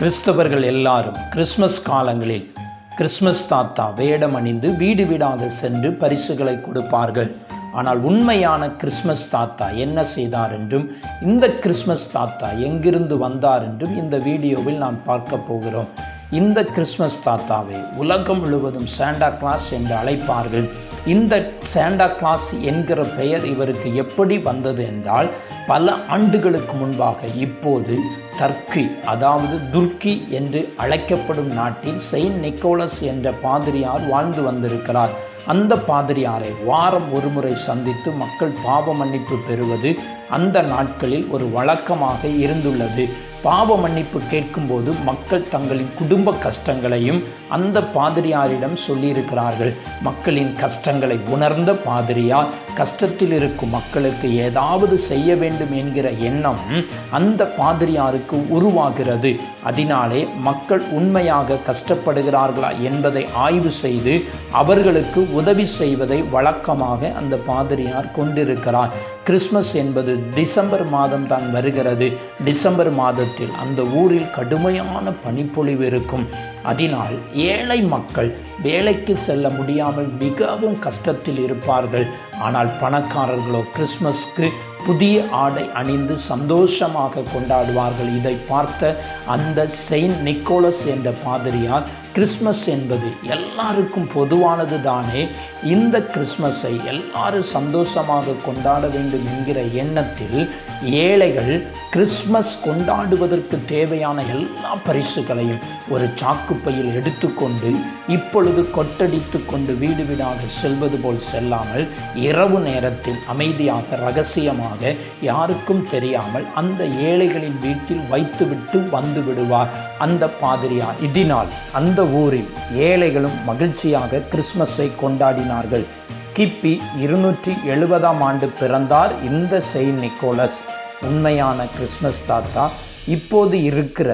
கிறிஸ்தவர்கள் எல்லாரும் கிறிஸ்மஸ் காலங்களில் கிறிஸ்மஸ் தாத்தா வேடம் அணிந்து வீடு வீடாக சென்று பரிசுகளை கொடுப்பார்கள். ஆனால் உண்மையான கிறிஸ்மஸ் தாத்தா என்ன செய்தார் என்றும் இந்த கிறிஸ்மஸ் தாத்தா எங்கிருந்து வந்தார் என்றும் இந்த வீடியோவில் நாம் பார்க்க போகிறோம். இந்த கிறிஸ்மஸ் தாத்தாவை உலகம் முழுவதும் சாண்டா கிளாஸ் என்று அழைப்பார்கள். இந்த சாண்டா கிளாஸ் என்கிற பெயர் இவருக்கு எப்படி வந்தது என்றால் பல ஆண்டுகளுக்கு முன்பாக இப்போது தர்க்கி அதாவது துர்க்கி என்று அழைக்கப்படும் நாட்டில் செயின்ட் நிக்கோலஸ் என்ற பாதிரியார் வாழ்ந்து வந்திருக்கிறார். அந்த பாதிரியாரை வாரம் ஒருமுறை சந்தித்து மக்கள் பாவ மன்னிப்பு பெறுவது அந்த நாட்களில் ஒரு வழக்கமாக இருந்துள்ளது. பாவ மன்னிப்பு கேட்கும்போது மக்கள் தங்களின் குடும்ப கஷ்டங்களையும் அந்த பாதிரியாரிடம் சொல்லியிருக்கிறார்கள். மக்களின் கஷ்டங்களை உணர்ந்த பாதிரியார் கஷ்டத்தில் இருக்கும் மக்களுக்கு ஏதாவது செய்ய வேண்டும் என்கிற எண்ணம் அந்த பாதிரியாருக்கு உருவாகிறது. அதனாலே மக்கள் உண்மையாக கஷ்டப்படுகிறார்களா என்பதை ஆய்வு செய்து அவர்களுக்கு உதவி செய்வதை வழக்கமாக அந்த பாதிரியார் கொண்டிருக்கிறார். கிறிஸ்மஸ் என்பது டிசம்பர் மாதம் தான் வருகிறது. டிசம்பர் காலத்தில் அந்த ஊரில் கடுமையான பனிப்பொழிவு இருக்கும். அதனால் ஏழை மக்கள் வேலைக்கு செல்ல முடியாமல் மிகவும் கஷ்டத்தில் இருப்பார்கள். ஆனால் பணக்காரர்களோ கிறிஸ்மஸ்க்கு புதிய ஆடை அணிந்து சந்தோஷமாக கொண்டாடுவார்கள். இதை பார்த்த அந்த செயின்ட் நிக்கோலஸ் என்ற பாதிரியார் கிறிஸ்மஸ் என்பது எல்லாருக்கும் பொதுவானது தானே. இந்த கிறிஸ்மஸை எல்லாரும் சந்தோஷமாக கொண்டாட வேண்டும் என்கிற எண்ணத்தில் ஏழைகள் கிறிஸ்மஸ் கொண்டாடுவதற்கு தேவையான எல்லா பரிசுகளையும் ஒரு சாக்கு குப்பையில் எடுத்துக்கொண்டு இப்பொழுது கொட்டடித்து கொண்டு வீடு வீடாக செல்வது போல் செல்லாமல் இரவு நேரத்தில் அமைதியாக ரகசியமாக யாருக்கும் தெரியாமல் அந்த ஏழைகளின் வீட்டில் வைத்துவிட்டு வந்து விடுவார். அந்த பாதிரியார் இதனால் அந்த ஊரில் ஏழைகளும் மகிழ்ச்சியாக கிறிஸ்மஸை கொண்டாடினார்கள். கிபி இருநூற்றி எழுபதாம் ஆண்டு பிறந்தார் இந்த செயின்ட் நிக்கோலஸ். உண்மையான கிறிஸ்மஸ் தாத்தா இப்போது இருக்கிற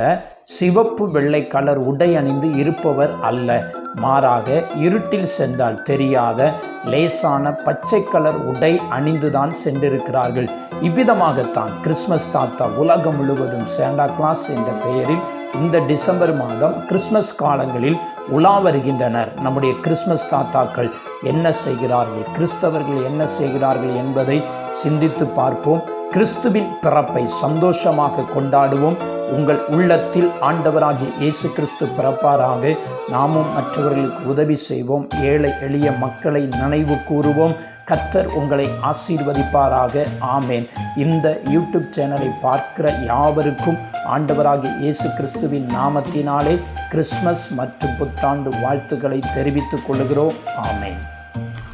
சிவப்பு வெள்ளை கலர் உடை அணிந்து இருப்பவர் அல்ல. மாறாக இருட்டில் சென்றால் தெரியாத லேசான பச்சை கலர் உடை அணிந்துதான் சென்றிருக்கிறார்கள். இவ்விதமாகத்தான் கிறிஸ்மஸ் தாத்தா உலகம் முழுவதும் சாண்டா கிளாஸ் என்ற பெயரில் இந்த டிசம்பர் மாதம் கிறிஸ்மஸ் காலங்களில் உலா வருகின்றனர். நம்முடைய கிறிஸ்மஸ் தாத்தாக்கள் என்ன செய்கிறார்கள்? கிறிஸ்தவர்கள் என்ன செய்கிறார்கள் என்பதை சிந்தித்து பார்ப்போம். கிறிஸ்துவின் பிறப்பை சந்தோஷமாக கொண்டாடுவோம். உங்கள் உள்ளத்தில் ஆண்டவராகிய இயேசு கிறிஸ்து பிறப்பாராக நாமும் மற்றவர்களுக்கு உதவி செய்வோம். ஏழை எளிய மக்களை நினைவு கூறுவோம். கத்தர் உங்களை ஆசீர்வதிப்பாராக. ஆமேன். இந்த யூடியூப் சேனலை பார்க்கிற யாவருக்கும் ஆண்டவராகிய இயேசு கிறிஸ்துவின் நாமத்தினாலே கிறிஸ்மஸ் மற்றும் புத்தாண்டு வாழ்த்துக்களை தெரிவித்துக் கொள்கிறோம் ஆமேன்.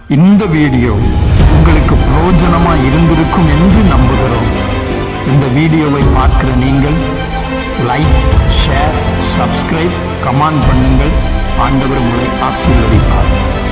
இந்த வீடியோ உங்களுக்கு பிரயோஜனமா இருந்திருக்கும் என்று நம்புகிறோம். இந்த வீடியோவை பார்க்கிற நீங்கள் லைக் ஷேர் சப்ஸ்கிரைப் கமெண்ட் பண்ணுங்கள். ஆண்டவர் உங்களை ஆசீர்வதிப்பார்.